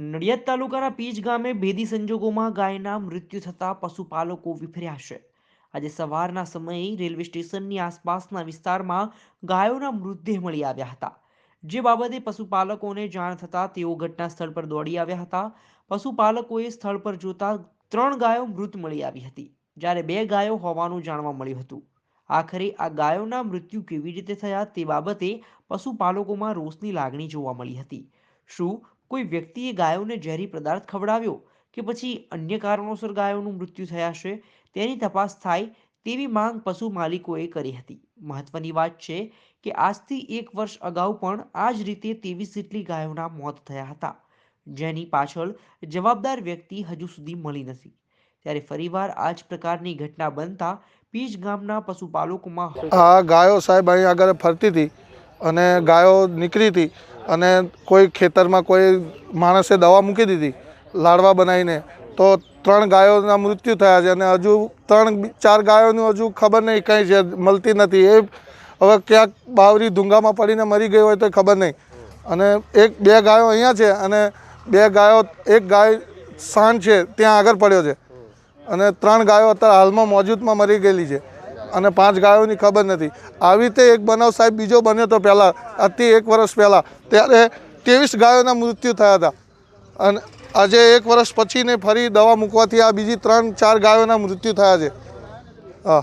નડિયાદ તાલુકાના પીજ ગામે ભેદી સંજોગોમાં ગાયના મૃત્યુ થતા પશુપાલકો વિફર્યા છે. આજે સવારના સમયે રેલવે સ્ટેશનની આસપાસના વિસ્તારમાં ગાયોના મૃતદેહ મળી આવ્યા હતા. જે બાબતે પશુપાલકોને જાણ થતાં તેઓ ઘટના સ્થળ પર દોડી આવ્યા હતા. પશુપાલકોએ સ્થળ પર જોતા ત્રણ ગાયો મૃત મળી આવી હતી, જ્યારે બે ગાયો હોવાનું જાણવા મળ્યું હતું. આખરે આ ગાયોના મૃત્યુ કેવી રીતે થયા તે બાબતે પશુપાલકોમાં રોષની લાગણી જોવા મળી હતી. શું કોઈ વ્યક્તિએ ગાયોને ઝેરી પદાર્થ ખવડાવ્યો કે પછી અન્ય કારણોસર ગાયોનું મૃત્યુ થયા છે, તેની તપાસ થાય તેવી માંગ પશુ માલિકોએ કરી હતી. મહત્વની વાત છે કે આજથી એક વર્ષ અગાઉ પણ આ જ રીતે ત્રેવીસ જેટલી ગાયોના મોત થયા હતા. જેની પાછળ જવાબદાર વ્યક્તિ હજુ સુધી મળી નથી. ત્યારે ફરીવાર આ જ પ્રકારની ઘટના બનતા પીજ ગામના પશુપાલકોમાં આ ગાયો સાહેબ અહીં આગળ ફરતી હતી અને ગાયો નીકળી હતી. અને કોઈ ખેતરમાં કોઈ માણસે દવા મૂકી દીધી, લાડવા બનાવીને, તો ત્રણ ગાયોના મૃત્યુ થયા છે અને હજુ ત્રણ, ચાર ગાયોનું હજુ ખબર નહીં, કંઈ છે, મળતી નથી. એ હવે ક્યાંક બાવરી ધૂંગામાં પડીને મરી ગઈ હોય તો ખબર નહીં. અને એક, બે ગાયો અહીંયા છે અને બે ગાયો, એક ગાય સાંજ છે, ત્યાં આગળ પડ્યો છે. અને ત્રણ ગાયો અત્યારે હાલમાં મોજૂદમાં મરી ગયેલી છે. અને પાંચ ગાયોની ખબર નથી. આવી રીતે એક બનાવ સાહેબ બીજો બન્યો તો પહેલાં આજથી એક વર્ષ પહેલાં. ત્યારે ત્રેવીસ ગાયોના મૃત્યુ થયા હતા. અને આજે એક વર્ષ પછીને ફરી દવા મૂકવાથી આ બીજી ત્રણ ચાર ગાયોના મૃત્યુ થયા છે. હા.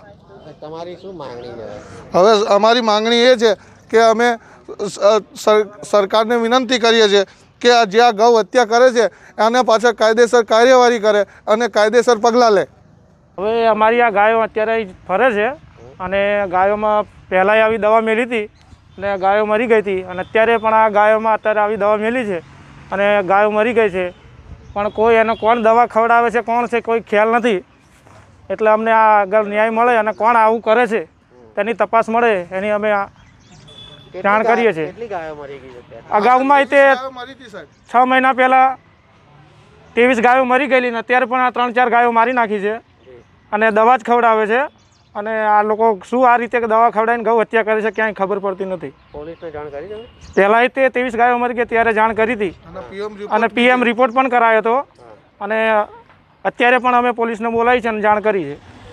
તમારી શું માંગણી હવે અમારી માંગણી એ છે કે અમે સરકારને વિનંતી કરીએ છીએ કે આ જે આ ગૌ હત્યા કરે છે એને પાછળ કાયદેસર કાર્યવાહી કરે અને કાયદેસર પગલાં લે. હવે અમારી આ ગાયો અત્યારે ફરે છે અને ગાયોમાં પહેલાંય આવી દવા મેલી હતી અને ગાયો મરી ગઈ હતી અને અત્યારે પણ આ ગાયોમાં અત્યારે આવી દવા મેલી છે અને ગાયો મરી ગઈ છે પણ કોઈ એનો કોણ દવા ખવડાવે છે કોણ છે કોઈ ખ્યાલ નથી એટલે અમને આ આગળ ન્યાય મળે અને કોણ આવું કરે છે તેની તપાસ મળે એની અમે આ જાણ કરીએ છીએ. કેટલી ગાયો મરી ગઈ છે અત્યારે? અગાઉમાં તે છ મહિના પહેલાં ત્રેવીસ ગાયો મરી ગયેલી ને અત્યારે પણ આ ત્રણ ચાર ગાયો મારી નાખી છે અને દવા જ ખવડાવે છે. અને આ લોકો શું આ રીતે દવા ખવડાવીને ગૌ હત્યા કરે છે ક્યાંય ખબર પડતી નથી. પોલીસને જાણ કરી તે ત્રેવીસ ગાયો મરી ગઈ ત્યારે જાણ કરી હતી. અને પીએમ અને પીએમ રિપોર્ટ પણ કરાયો હતો. અને અત્યારે પણ અમે પોલીસને બોલાવી છે અને જાણ કરી છે.